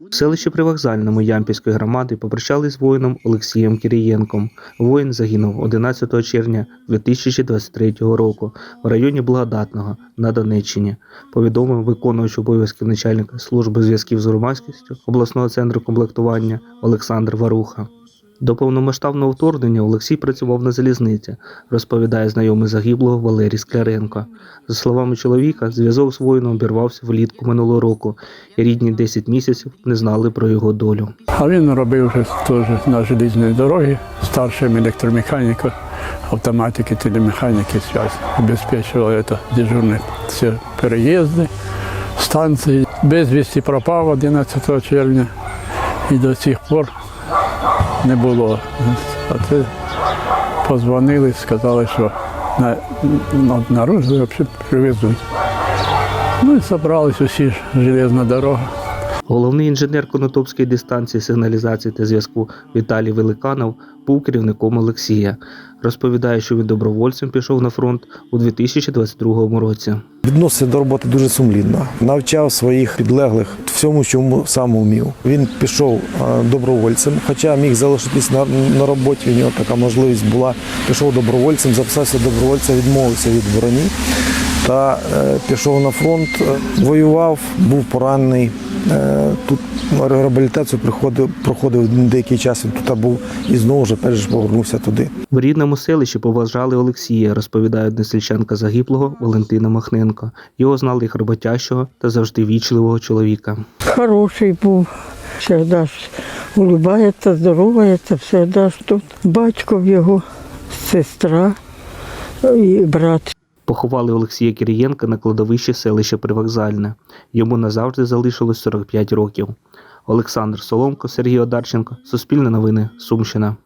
В селищі Привокзальному Ямпільської громади попрощались з воїном Олексієм Кирієнком. Воїн загинув 11 червня 2023 року в районі Благодатного на Донеччині, повідомив виконуючий обов'язків начальника служби зв'язків з громадськістю обласного центру комплектування Олександр Варуха. До повномасштабного вторгнення Олексій працював на залізниці, розповідає знайомий загиблого Валерій Скляренко. За словами чоловіка, зв'язок з воїном обірвався влітку минулого року, і рідні 10 місяців не знали про його долю. А він робив теж на железній дорогі, старшим електромеханіком, автоматики, телемеханіки, связь. Обеспечував це дежурні всі переїзди, станції. Безвісті пропав 11 червня і до сих пор не було. А це позвонили, сказали, що на, на, привезуть. Ну і зібрались усі ж железна дорога. Головний інженер Конотопської дистанції сигналізації та зв'язку Віталій Великанов був керівником Олексія. Розповідає, що він добровольцем пішов на фронт у 2022 році. Відносився до роботи дуже сумлінно, навчав своїх підлеглих всьому, чому сам вмів. Він пішов е, добровольцем, хоча міг залишитись на, на роботі. У нього така можливість була. Пішов добровольцем, записався добровольцем, відмовився від броні та е, пішов на фронт, е, воював, був поранений. Е, тут реабілітацію приходив, проходив деякий час. Він тут був і знову ж перш повернувся туди. В рідному селищі поважали Олексія, розповідає односельчанка загиблого Валентина Махненко. Його знали як роботящого та завжди вічливого чоловіка. Хороший був. Всегда ж улыбається, здоровається, всегда ж тут. Батько в його, сестра і брат. Поховали Олексія Кирієнка на кладовищі селища Привокзальне. Йому назавжди залишилось 45 років. Олександр Соломко, Сергій Одарченко, Суспільне новини, Сумщина.